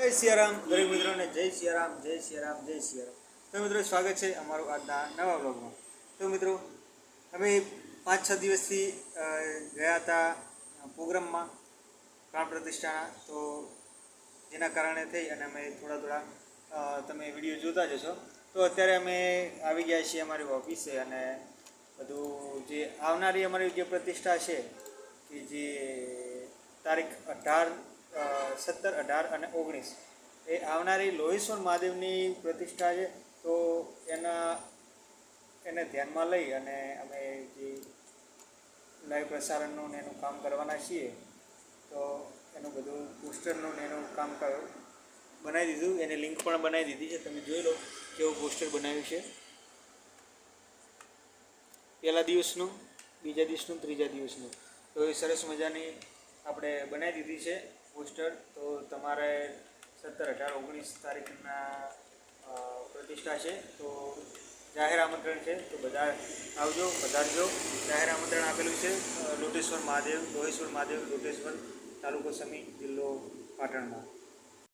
જય સિયારામ, દરેક મિત્રોને જય સિયારામ જય સિયારામ જય સિયારામ. તો મિત્રો, સ્વાગત છે અમારું આજના નવા બ્લોગમાં તો મિત્રો, અમે પાંચ છ દિવસથી ગયા હતા પ્રોગ્રામમાં પ્રાણ પ્રતિષ્ઠાના. તો જેના કારણે થઈ અને અમે થોડા થોડા તમે વીડિયો જોતા જશો તો અત્યારે અમે આવી ગયા છીએ અમારી ઓફિસે અને બધું જે આવનારી અમારી જે પ્રતિષ્ઠા છે, કે જે તારીખ અઢાર સત્તર, અઢાર અને ઓગણીસ. એ આવનારી લોહેશ્વર મહાદેવની પ્રતિષ્ઠા છે, તો એના, એને ધ્યાનમાં લઈ અને અમે જે લાઈવ પ્રસારણનું ને એનું કામ કરવાના છીએ, તો એનું બધું પોસ્ટરનું ને એનું કામ બનાવી દીધું. એની લિંક પણ બનાવી દીધી છે, તમે જોઈ લો કેવું પોસ્ટર બનાવ્યું છે. પહેલા દિવસનું, બીજા દિવસનું, ત્રીજા દિવસનું. તો એ સરસ મજાની આપણે બનાવી દીધી છે. પોસ્ટર. તો તમારે સત્તર અઢાર ઓગણીસ તારીખના પ્રતિષ્ઠા છે. તો જાહેર આમંત્રણ છે. તો બધા આવજો, પધારજો. જાહેર આમંત્રણ આપેલું છે લોટેશ્વર મહાદેવ, લોહેશ્વર મહાદેવ, લોટેશ્વર તાલુકો સમી, જિલ્લો પાટણમાં.